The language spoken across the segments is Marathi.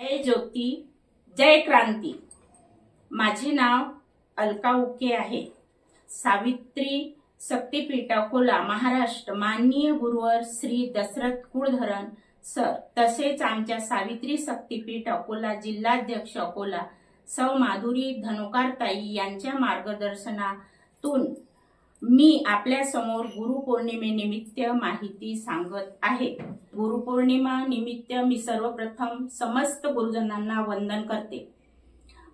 जय ज्योती जय क्रांती. माझे नाव अलका उके आहे. सावित्री शक्तीपीठ अकोला महाराष्ट्र. माननीय गुरुवर श्री दशरथ कुळधरण सर. तसेच आमच्या सावित्री शक्तीपीठ अकोला जिल्हाध्यक्ष अकोला सौ माधुरी धनोकारताई यांच्या मार्गदर्शनातून मी आपल्यासमोर गुरुपौर्णिमेनिमित्त माहिती सांगत आहे. गुरुपौर्णिमा निमित्त मी सर्वप्रथम समस्त गुरुजनांना वंदन करते.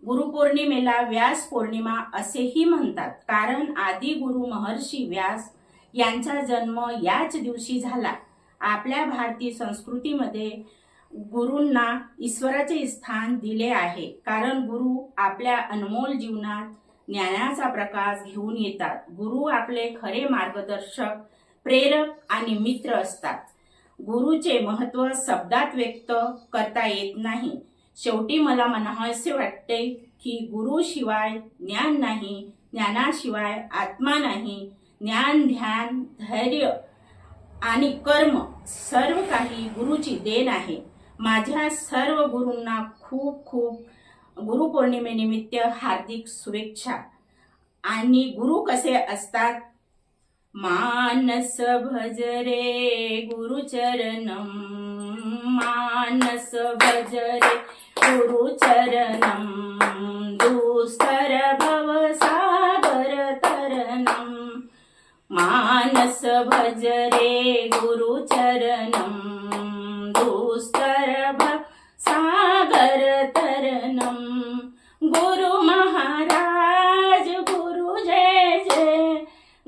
गुरुपौर्णिमेला व्यास पौर्णिमा असेही म्हणतात. कारण आदी गुरु महर्षी व्यास यांचा जन्म याच दिवशी झाला. आपल्या भारतीय संस्कृतीमध्ये गुरूंना ईश्वराचे स्थान दिले आहे. कारण गुरु आपल्या अनमोल जीवनात ज्ञानाचा प्रकाश घेऊन येतात. गुरु आपले खरे मार्गदर्शक प्रेरक आणि मित्र असतात. गुरुचे महत्त्व शब्दात व्यक्त करता येत नाही. शेवटी मला मनाहसे वाटते की गुरु शिवाय ज्ञान नाही ज्ञानाशिवाय आत्मा नाही. ज्ञान ध्यान धैर्य आणि कर्म सर्व काही गुरुची देण आहे. माझ्या सर्व गुरूंना खूप खूप गुरुपौर्णिमेनिमित्त हार्दिक शुभेच्छा. आणि गुरु कसे असतात? मानस भज रे गुरुचरणम मानस भज रे गुरुचरणम दुस्तर भव सागर तरणम मानस भज रे गुरुचरणम दुस्तर भव सागर तरणम गुरु महाराज गुरु जय जय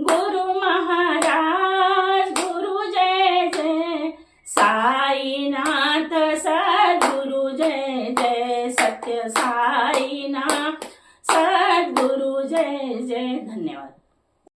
गुरु महाराज गुरु जय जय साईनाथ सद्गुरु जय जय सत्य साईनाथ सद्गुरु जय जय धन्यवाद.